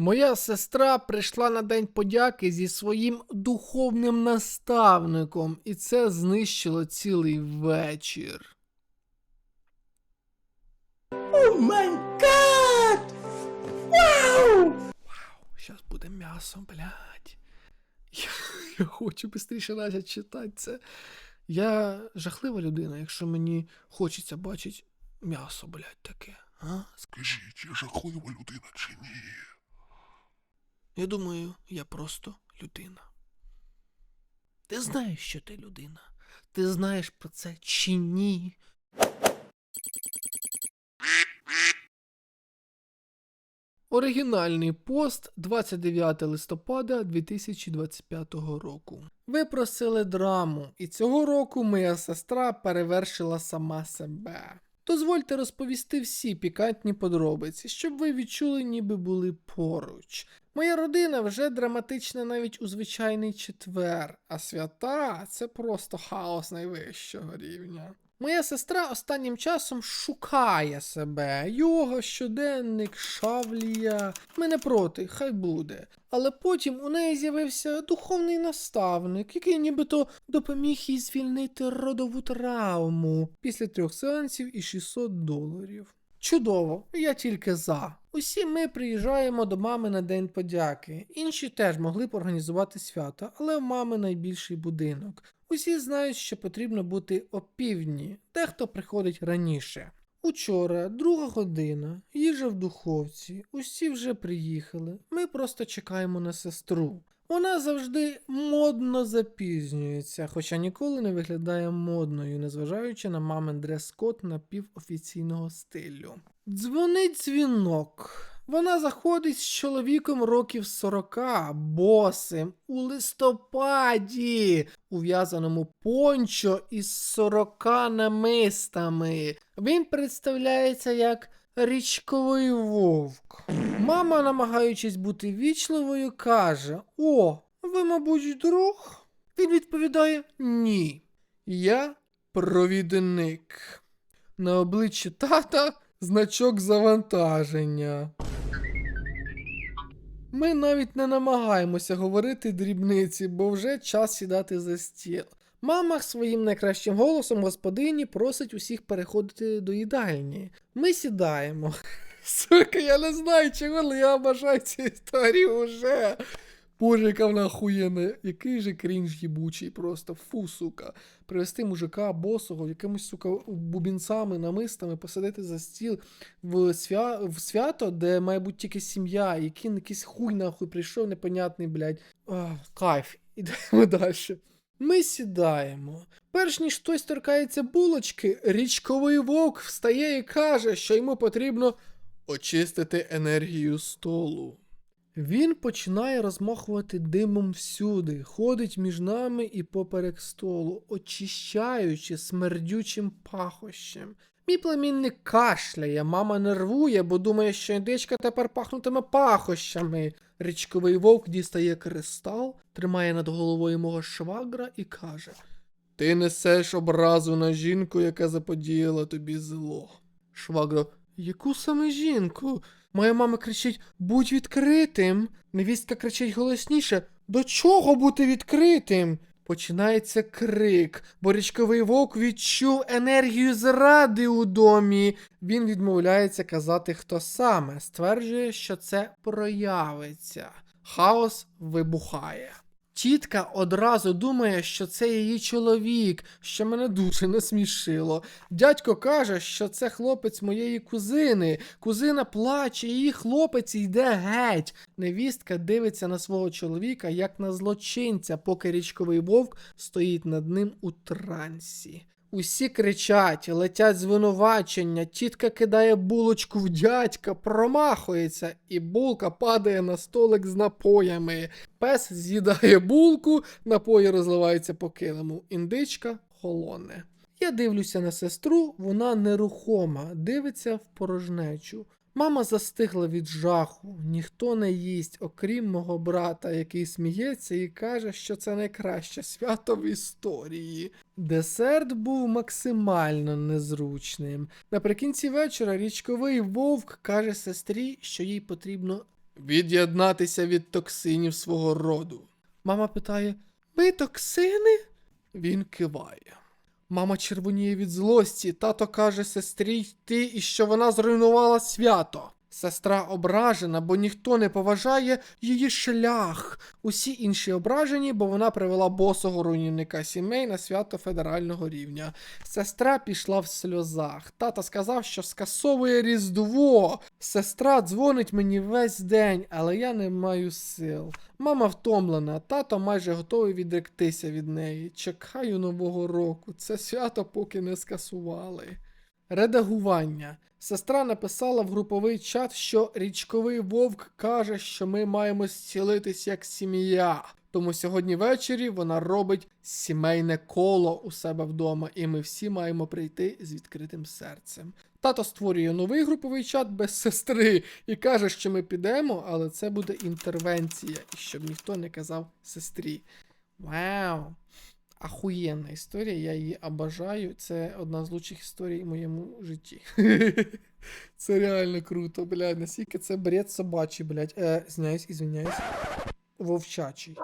Моя сестра прийшла на День подяки зі своїм духовним наставником, і це знищило цілий вечір. О май гад! Вау! Щас буде м'ясо, блядь. Я, я хочу швидше почати читати це. Я жахлива людина, якщо мені хочеться бачити м'ясо, блядь, таке. А? Скажіть, я жахлива людина чи ні? Я думаю, я просто людина. Ти знаєш, що ти людина. Ти знаєш про це чи ні? Оригінальний пост 29 листопада 2025 року. Ви просили драму, і цього року моя сестра перевершила сама себе. Дозвольте розповісти всі пікантні подробиці, щоб ви відчули, ніби були поруч. Моя родина вже драматична навіть у звичайний четвер, а свята це просто хаос найвищого рівня. Моя сестра останнім часом шукає себе. Йога, щоденник, шавлія. Ми не проти, хай буде. Але потім у неї з'явився духовний наставник, який нібито допоміг їй звільнити родову травму після трьох сеансів і 600 доларів. Чудово, я тільки за. Усі ми приїжджаємо до мами на День подяки. Інші теж могли б організувати свято, але в мами найбільший будинок. Усі знають, що потрібно бути опівдні, дехто приходить раніше. Учора, друга година, їжа в духовці, усі вже приїхали. Ми просто чекаємо на сестру. Вона завжди модно запізнюється, хоча ніколи не виглядає модною, незважаючи на мамин дрес-код напівофіційного стилю. Дзвонить дзвінок. Вона заходить з чоловіком років 40, босим, у листопаді, ув'язаному пончо із 40 намистами. Він представляється як річковий вовк. Мама, намагаючись бути вічливою, каже: О, ви, мабуть, друг? Він відповідає: Ні. Я провідник. На обличчі тата значок завантаження. Ми навіть не намагаємося говорити дрібниці, бо вже час сідати за стіл. Мама своїм найкращим голосом господині просить усіх переходити до їдальні. Ми сідаємо. Сука, я не знаю, чого, але я бажаю цю історію уже. Боже, яка вона охуєнна. Який же крінж їбучий просто. Фу, сука. Привезти мужика босого, якимось, сука, бубінцями, намистами, посадити за стіл в, свя... в свято, де має бути тільки сім'я, який якийсь хуй нахуй прийшов, непонятний, блядь. Кайф. Ідемо далі. Ми сідаємо. Перш ніж хтось торкається булочки, річковий вовк встає і каже, що йому потрібно очистити енергію столу. Він починає розмахувати димом всюди, ходить між нами і поперек столу, очищаючи смердючим пахощем. Мій племінник кашляє, мама нервує, бо думає, що індичка тепер пахнутиме пахощами. Річковий вовк дістає кристал, тримає над головою мого швагра і каже: Ти несеш образу на жінку, яка заподіяла тобі зло. Швагро, яку саме жінку? Моя мама кричить: будь відкритим. Невістка кричить голосніше: До чого бути відкритим? Починається крик, бо річковий вовк відчув енергію зради у домі. Він відмовляється казати, хто саме, стверджує, що це проявиться. Хаос вибухає. Тітка одразу думає, що це її чоловік, що мене дуже насмішило. Дядько каже, що це хлопець моєї кузини. Кузина плаче, її хлопець йде геть. Невістка дивиться на свого чоловіка як на злочинця, поки річковий вовк стоїть над ним у трансі. Усі кричать, летять звинувачення, тітка кидає булочку в дядька, промахується, і булка падає на столик з напоями. Пес з'їдає булку, напої розливаються по килиму. Індичка холоне. Я дивлюся на сестру, вона нерухома, дивиться в порожнечу. Мама застигла від жаху, ніхто не їсть, окрім мого брата, який сміється і каже, що це найкраще свято в історії. Десерт був максимально незручним. Наприкінці вечора річковий вовк каже сестрі, що їй потрібно від'єднатися від токсинів свого роду. Мама питає: Ми токсини? Він киває. Мама червоніє від злості, тато каже сестрі йти і що вона зруйнувала свято. Сестра ображена, бо ніхто не поважає її шлях. Усі інші ображені, бо вона привела босого руйнівника сімей на свято федерального рівня. Сестра пішла в сльозах. Тато сказав, що скасовує Різдво. Сестра дзвонить мені весь день, але я не маю сил. Мама втомлена, тато майже готовий відректися від неї. Чекаю нового року. Це свято поки не скасували. Редагування. Сестра написала в груповий чат, що річковий вовк каже, що ми маємо зцілитись як сім'я. Тому сьогодні ввечері вона робить сімейне коло у себе вдома, і ми всі маємо прийти з відкритим серцем. Тато створює новий груповий чат без сестри і каже, що ми підемо, але це буде інтервенція, і щоб ніхто не казав сестрі. Вау! Ахуєнна історія, я її обожаю. Це одна з лучших історій в моєму житті. це реально круто, блядь. Наскільки це бред собачий, блядь. Е, зняюсь, ізвиняюсь. Вовчачий.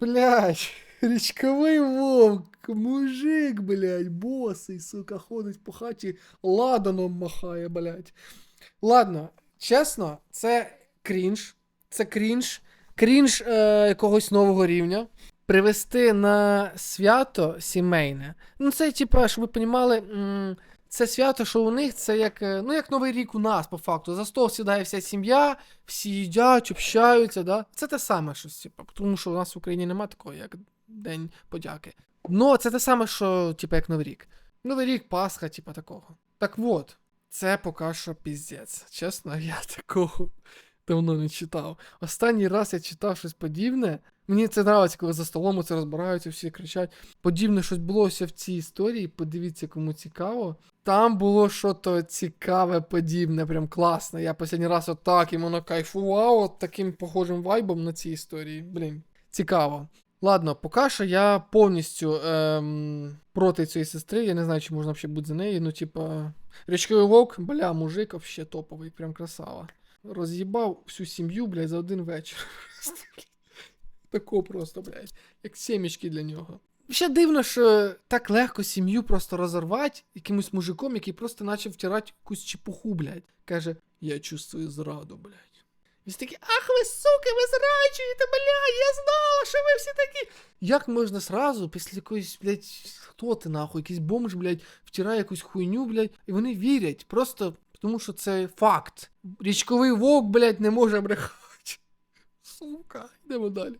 Блядь, річковий вовк, мужик, блядь, босий, сука, ходить по хаті, ладаном махає, блядь. Ладно, чесно, це крінж. Це крінж. Крінж е, якогось нового рівня. Привести на свято сімейне. Ну, це, типа, щоб ви понімали, це свято, що у них це як, е, ну, як Новий рік у нас, по факту. За стол сідає вся сім'я, всі їдять, общаються, да? Це те саме щось, типа, тому що у нас в Україні немає такого, як День подяки. Ну, це те саме, що, типа, як Новий рік. Новий рік, Пасха, типа такого. Так от, це поки що піздець. Чесно, я такого давно не читав. Останній раз я читав щось подібне. Мені це подобається, коли за столом це розбираються, всі кричать. Подібне щось було в цій історії. Подивіться, кому цікаво. Там було щось цікаве, подібне, прям класно. Я останній раз отак іменно кайфував от таким похожим вайбом на цій історії. Блін, цікаво. Ладно, поки що я повністю ем, проти цієї сестри. Я не знаю, чи можна взагалі бути за нею. Ну, типа, річковий вовк, бля, мужик вообще топовий, прям красава. Роз'їбав всю сім'ю, блядь, за один вечір. Тако просто, блядь, як сімечки для нього. Ще дивно, що так легко сім'ю просто розорвати якимось мужиком, який просто почав втирати якусь чепуху, блядь. Каже, я чувствую зраду, блядь. Він такий, ах ви суки, ви зраджуєте, блядь, я знала, що ви всі такі. Як можна сразу, після якоїсь, блядь, хто ти нахуй, якийсь бомж, блядь, втирає якусь хуйню, блядь, і вони вірять, просто тому що це факт. Річковий вовк, блядь, не може брехати. Сука, йдемо далі.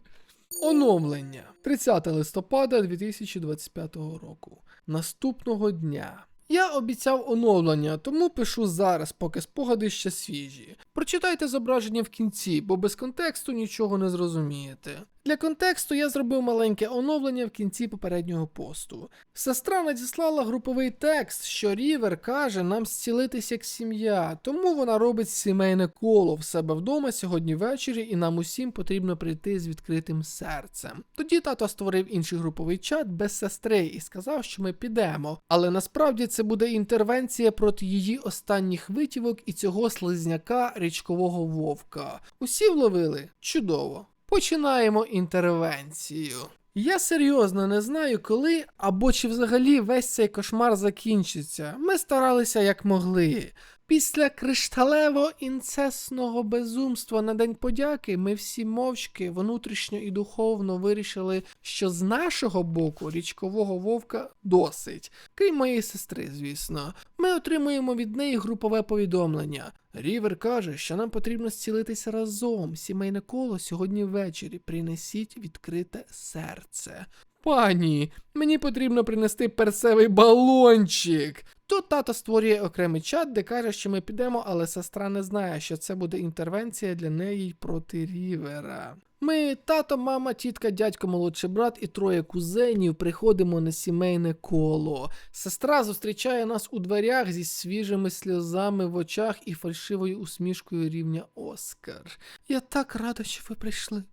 Оновлення 30 листопада 2025 року. Наступного дня. Я обіцяв оновлення, тому пишу зараз, поки спогади ще свіжі. Прочитайте зображення в кінці, бо без контексту нічого не зрозумієте. Для контексту я зробив маленьке оновлення в кінці попереднього посту. Сестра надіслала груповий текст, що Рівер каже нам зцілитись як сім'я, тому вона робить сімейне коло в себе вдома сьогодні ввечері, і нам усім потрібно прийти з відкритим серцем. Тоді тато створив інший груповий чат без сестри і сказав, що ми підемо. Але насправді це буде інтервенція проти її останніх витівок і цього слизняка річкового вовка. Усі вловили? Чудово. Починаємо інтервенцію. Я серйозно не знаю, коли або чи взагалі весь цей кошмар закінчиться. Ми старалися як могли. Після кришталево інцесного безумства на День подяки ми всі мовчки внутрішньо і духовно вирішили, що з нашого боку річкового вовка досить. Крім моєї сестри, звісно. Ми отримуємо від неї групове повідомлення. Рівер каже, що нам потрібно зцілитися разом. Сімейне коло сьогодні ввечері. Принесіть відкрите серце. Пані, мені потрібно принести персевий балончик. Тут тато створює окремий чат, де каже, що ми підемо, але сестра не знає, що це буде інтервенція для неї проти Рівера. Ми, тато, мама, тітка, дядько, молодший брат і троє кузенів приходимо на сімейне коло. Сестра зустрічає нас у дверях зі свіжими сльозами в очах і фальшивою усмішкою рівня Оскар. Я так рада, що ви прийшли.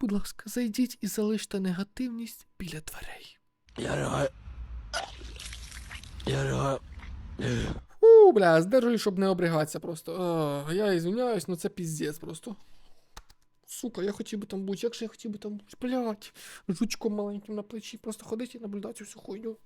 Будь ласка, зайдіть і залиште негативність біля дверей. Я ригаю. Я ригаю. У, бля, здержую, щоб не обригатися просто. А, я ізвиняюсь, ну це піздець просто. Сука, я хотів би там бути, як же я хотів би там бути, блядь, жучком маленьким на плечі, просто ходити і наблюдати цю всю хуйню.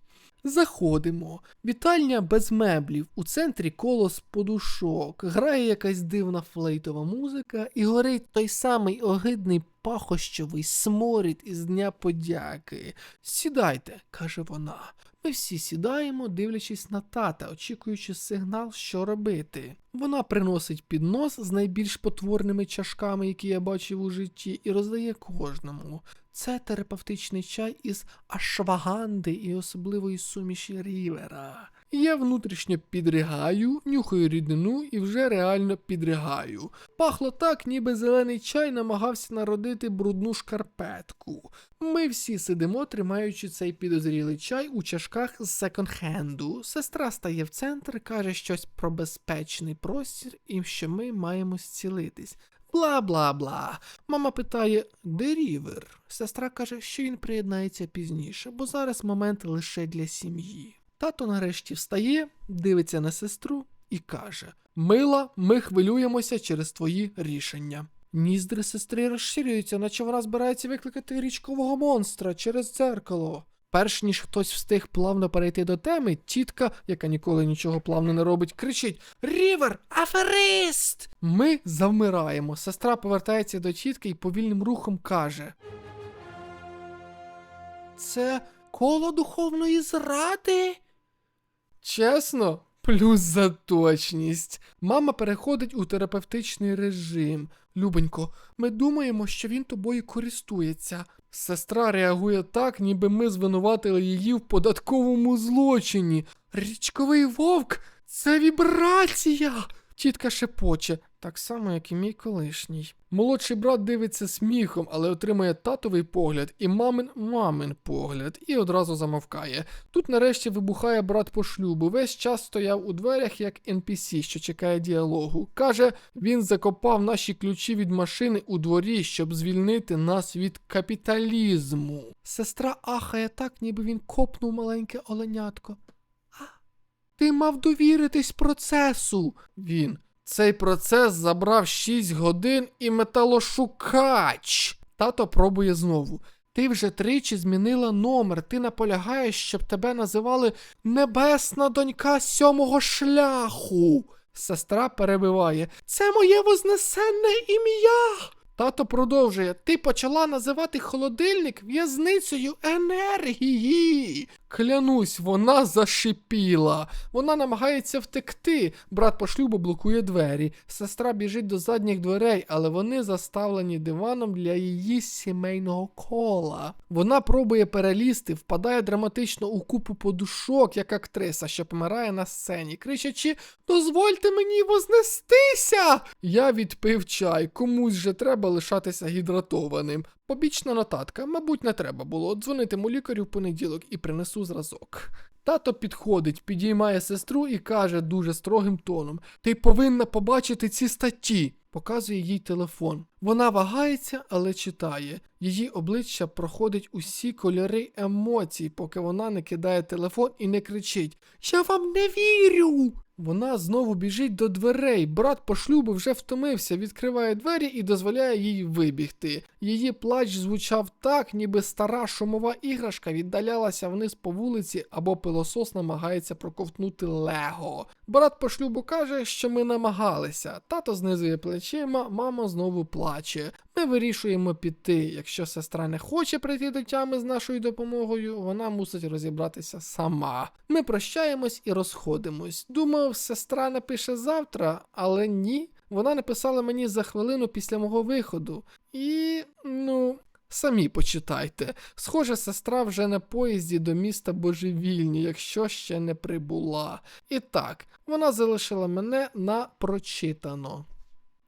Заходимо. Вітальня без меблів. У центрі колос подушок. Грає якась дивна флейтова музика, і горить той самий огидний пахощовий сморід із Дня подяки. Сідайте, каже вона. Ми всі сідаємо, дивлячись на тата, очікуючи сигнал, що робити. Вона приносить піднос з найбільш потворними чашками, які я бачив у житті, і роздає кожному. Це терапевтичний чай із ашваганди і особливої суміші рівера. Я внутрішньо підригаю, нюхаю рідину і вже реально підригаю. Пахло так, ніби зелений чай намагався народити брудну шкарпетку. Ми всі сидимо, тримаючи цей підозрілий чай у чашках з секонд-хенду. Сестра стає в центр, каже щось про безпечний простір і що ми маємо зцілитись. Бла бла бла. Мама питає, де рівер? Сестра каже, що він приєднається пізніше, бо зараз момент лише для сім'ї. Тато нарешті встає, дивиться на сестру і каже: Мила, ми хвилюємося через твої рішення. Ніздри сестри розширюються, наче вона збирається викликати річкового монстра через дзеркало. Перш ніж хтось встиг плавно перейти до теми, тітка, яка ніколи нічого плавно не робить, кричить: Рівер, аферист! Ми завмираємо. Сестра повертається до тітки і повільним рухом каже: Це коло духовної зради. Чесно, плюс за точність. Мама переходить у терапевтичний режим. Любонько, ми думаємо, що він тобою користується. Сестра реагує так, ніби ми звинуватили її в податковому злочині. Річковий вовк це вібрація. Тітка шепоче, так само, як і мій колишній. Молодший брат дивиться сміхом, але отримує татовий погляд і мамин мамин погляд, і одразу замовкає. Тут нарешті вибухає брат по шлюбу. Весь час стояв у дверях як NPC, що чекає діалогу. Каже, він закопав наші ключі від машини у дворі, щоб звільнити нас від капіталізму. Сестра ахає так, ніби він копнув маленьке оленятко. Ти мав довіритись процесу. Він. Цей процес забрав 6 годин і металошукач. Тато пробує знову. Ти вже тричі змінила номер. Ти наполягаєш, щоб тебе називали Небесна донька сьомого шляху. Сестра перебиває. Це моє вознесенне ім'я. Тато продовжує: Ти почала називати холодильник в'язницею енергії. Клянусь, вона зашипіла. Вона намагається втекти. Брат по шлюбу блокує двері. Сестра біжить до задніх дверей, але вони заставлені диваном для її сімейного кола. Вона пробує перелізти, впадає драматично у купу подушок, як актриса, що помирає на сцені, кричачи: Дозвольте мені вознестися! Я відпив чай, комусь же треба лишатися гідратованим. Побічна нотатка, мабуть, не треба було. Дзвонитиму лікарю в понеділок і принесу зразок. Тато підходить, підіймає сестру і каже дуже строгим тоном: Ти повинна побачити ці статті. Показує їй телефон. Вона вагається, але читає. Її обличчя проходить усі кольори емоцій, поки вона не кидає телефон і не кричить: Я вам не вірю! Вона знову біжить до дверей. Брат по шлюбу вже втомився, відкриває двері і дозволяє їй вибігти. Її плач звучав так, ніби стара шумова іграшка віддалялася вниз по вулиці або пилосос намагається проковтнути лего. Брат по шлюбу каже, що ми намагалися. Тато знизує плечима, мама знову плаче. Ми вирішуємо піти. Якщо сестра не хоче прийти до тями з нашою допомогою, вона мусить розібратися сама. Ми прощаємось і розходимось. Думав, сестра напише завтра, але ні. Вона написала мені за хвилину після мого виходу. І, ну, самі почитайте. Схоже, сестра вже на поїзді до міста Божевільні, якщо ще не прибула. І так, вона залишила мене на прочитано.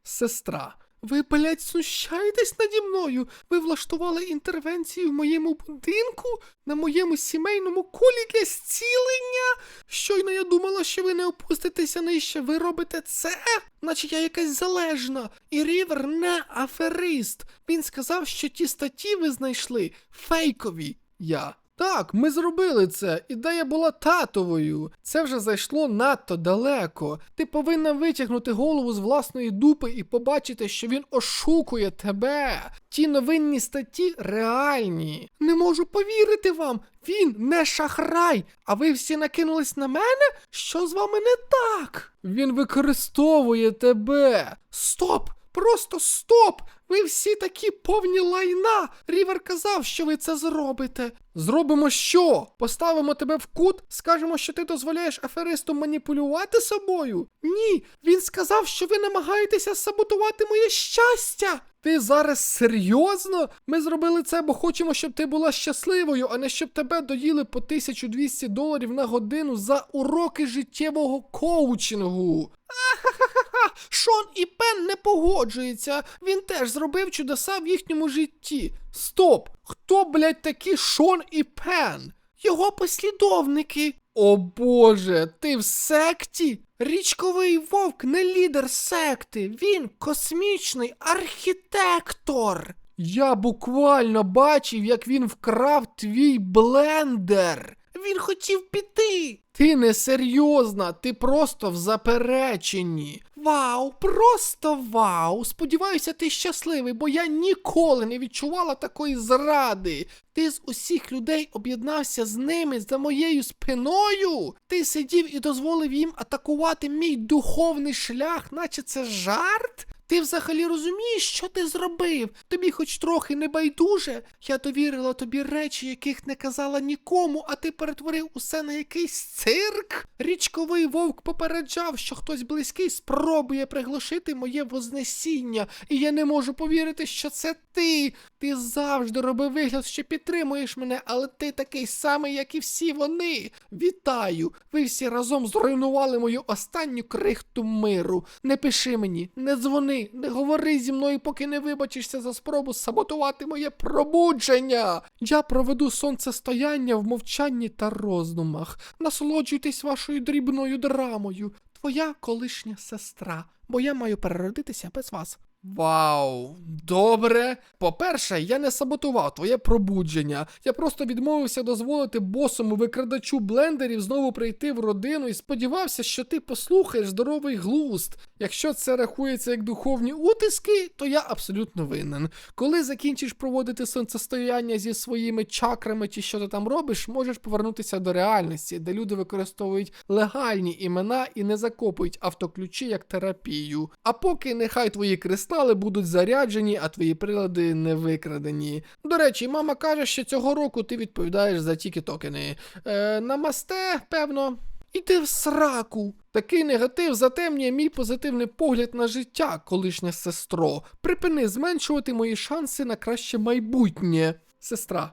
Сестра. Ви, блядь, знущаєтесь наді мною? Ви влаштували інтервенцію в моєму будинку, на моєму сімейному колі для зцілення? Щойно я думала, що ви не опуститеся нижче, ви робите це? Наче я якась залежна. І Рівер не аферист. Він сказав, що ті статті ви знайшли фейкові. Я. Так, ми зробили це. Ідея була татовою. Це вже зайшло надто далеко. Ти повинна витягнути голову з власної дупи і побачити, що він ошукує тебе. Ті новинні статті реальні. Не можу повірити вам. Він не шахрай. А ви всі накинулись на мене? Що з вами не так? Він використовує тебе. Стоп! Просто стоп! Ви всі такі повні лайна. Рівер казав, що ви це зробите. Зробимо що? Поставимо тебе в кут, скажемо, що ти дозволяєш аферисту маніпулювати собою? Ні, він сказав, що ви намагаєтеся саботувати моє щастя. Ти зараз серйозно? Ми зробили це, бо хочемо, щоб ти була щасливою, а не щоб тебе доїли по 1200 доларів на годину за уроки життєвого коучингу. Ахахаха, Шон і Пен не погоджуються. Він теж зробив чудеса в їхньому житті. Стоп! Хто, блядь, такі Шон і Пен? Його послідовники. О Боже, ти в секті? Річковий вовк не лідер секти, він космічний архітектор. Я буквально бачив, як він вкрав твій блендер. Він хотів піти. Ти не серйозна, ти просто в запереченні. Вау, просто вау. Сподіваюся, ти щасливий, бо я ніколи не відчувала такої зради. Ти з усіх людей об'єднався з ними за моєю спиною. Ти сидів і дозволив їм атакувати мій духовний шлях, наче це жарт. Ти взагалі розумієш, що ти зробив? Тобі хоч трохи не байдуже. Я довірила тобі речі, яких не казала нікому, а ти перетворив усе на якийсь цирк. Річковий вовк попереджав, що хтось близький спробує приглушити моє вознесіння, і я не можу повірити, що це ти. Ти завжди робив вигляд, що підтримуєш мене, але ти такий самий, як і всі вони. Вітаю! Ви всі разом зруйнували мою останню крихту миру. Не пиши мені, не дзвони, не говори зі мною, поки не вибачишся за спробу саботувати моє пробудження. Я проведу сонцестояння в мовчанні та роздумах. Насолоджуйтесь вашою дрібною драмою. Твоя колишня сестра, бо я маю переродитися без вас. Вау, добре. По-перше, я не саботував твоє пробудження. Я просто відмовився дозволити босому викрадачу блендерів знову прийти в родину і сподівався, що ти послухаєш здоровий глузд. Якщо це рахується як духовні утиски, то я абсолютно винен. Коли закінчиш проводити сонцестояння зі своїми чакрами чи що ти там робиш, можеш повернутися до реальності, де люди використовують легальні імена і не закопують автоключі як терапію. А поки нехай твої кристали будуть заряджені, а твої прилади не викрадені. До речі, мама каже, що цього року ти відповідаєш за тільки токени. Е, намасте, певно. Іди в сраку. Такий негатив затемнює мій позитивний погляд на життя, колишня сестро. Припини зменшувати мої шанси на краще майбутнє. Сестра.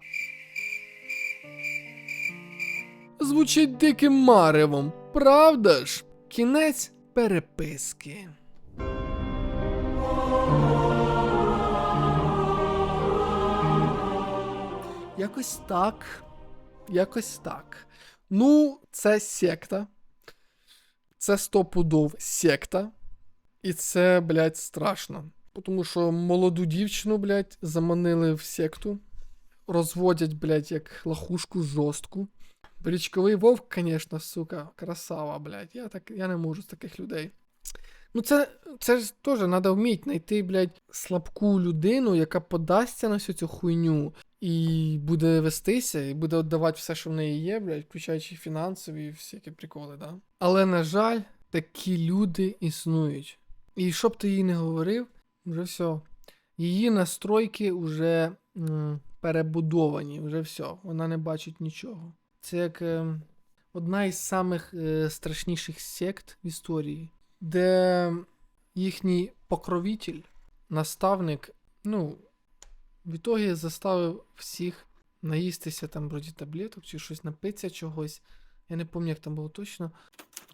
Звучить диким маревом, правда ж? Кінець переписки. Якось так. Якось так. Ну, це секта. Це стопудов секта. І це, блядь, страшно. Тому що молоду дівчину, блядь, заманили в секту. Розводять, блядь, як лохушку жорстку. Річковий вовк, конечно, сука, красава, блядь. Я так, я не можу з таких людей. Ну, це, це ж теж треба вміти знайти, блядь, слабку людину, яка подасться на всю цю хуйню і буде вестися, і буде віддавати все, що в неї є, блядь, включаючи фінансові і всякі приколи, да. Але, на жаль, такі люди існують. І що б ти їй не говорив, вже все. Її настройки вже м, перебудовані, вже все. Вона не бачить нічого. Це як е, одна із самих е, страшніших сект в історії, де їхній покровитель, наставник, ну, в ітогі заставив всіх наїстися там вроді таблеток чи щось напитися чогось. Я не пам'ятаю, як там було точно.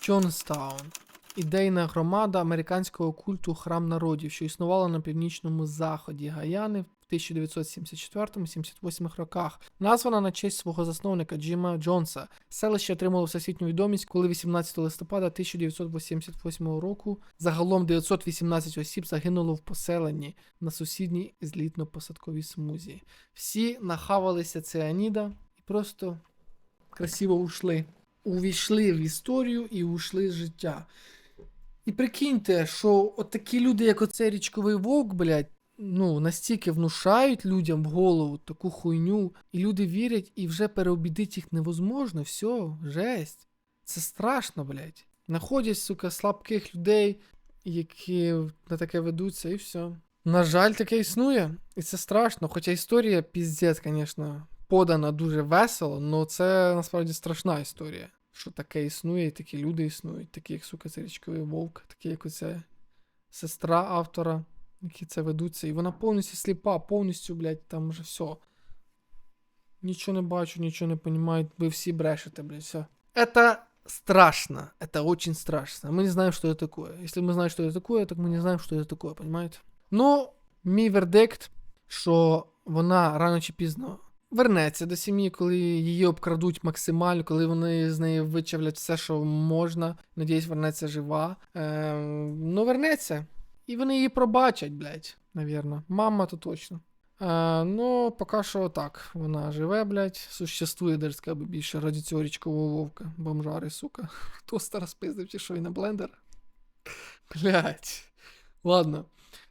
Джонстаун. Ідейна громада американського культу Храм народів, що існувала на північному заході Гаяни 1974-78 роках, названа на честь свого засновника Джима Джонса. Селище отримало всесвітню відомість, коли 18 листопада 1988 року загалом 918 осіб загинуло в поселенні на сусідній злітно-посадковій смузі. Всі нахавалися цианіда і просто красиво ушли. Увійшли в історію і ушли з життя. І прикиньте, що от такі люди, як оцей річковий вовк, блядь, ну, настільки внушають людям в голову таку хуйню, і люди вірять, і вже переобідити їх невозможно. Все, жесть. Це страшно, блядь. Находять, сука, слабких людей, які на таке ведуться, і все. На жаль, таке існує, і це страшно. Хоча історія, піздець, звісно, подана дуже весело, але це насправді страшна історія. Що таке існує, і такі люди існують, такі як сука, це річковий вовк, такі як оця сестра автора, які це ведуться. І вона повністю сліпа, повністю, блядь, там вже все. Нічого не бачу, нічого не розумію, ви всі брешете, блядь, все. Это страшно, это очень страшно. Мы не знаем, что это такое. Если мы знаем, что это такое, так мы не знаем, що це такое, понимаете? Ну, мій вердикт, що вона рано чи пізно вернеться до сім'ї, коли її обкрадуть максимально, коли вони з неї вичавлять все, що можна. Надіюсь, вернеться жива. Е, ну, вернеться. І вони її пробачать, блядь, навірно. Мама то точно. Е, ну, поки що так. Вона живе, блядь, существує, даже сказав би більше раді цього річкового вовка. Бомжари, сука. Хто стара спиздив, чи що і на блендер? Блядь. Ладно.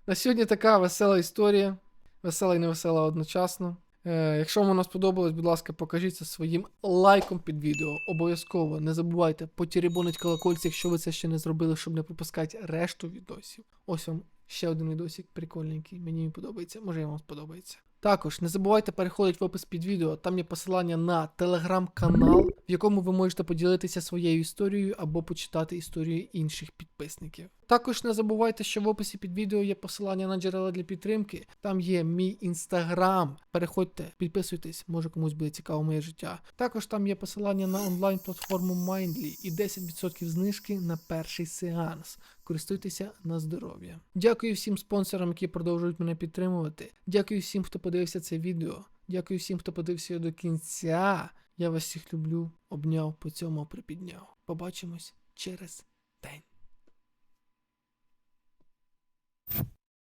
На сьогодні така весела історія. Весела і невесела одночасно. Е, якщо воно сподобалось, будь ласка, покажіться своїм лайком під відео. Обов'язково не забувайте потірібонить колокольці, якщо ви це ще не зробили, щоб не пропускати решту відосів. Ось вам ще один відосик прикольненький. Мені подобається, може і вам сподобається. Також не забувайте переходити в опис під відео. Там є посилання на телеграм-канал, в якому ви можете поділитися своєю історією або почитати історію інших підписників. Також не забувайте, що в описі під відео є посилання на джерела для підтримки. Там є мій інстаграм. Переходьте, підписуйтесь, може комусь буде цікаво моє життя. Також там є посилання на онлайн-платформу Mindly і 10% знижки на перший сеанс. Користуйтеся на здоров'я. Дякую всім спонсорам, які продовжують мене підтримувати. Дякую всім, хто подивився це відео. Дякую всім, хто подивився до кінця. Я вас всіх люблю, обняв, по цьому припідняв. Побачимось через день.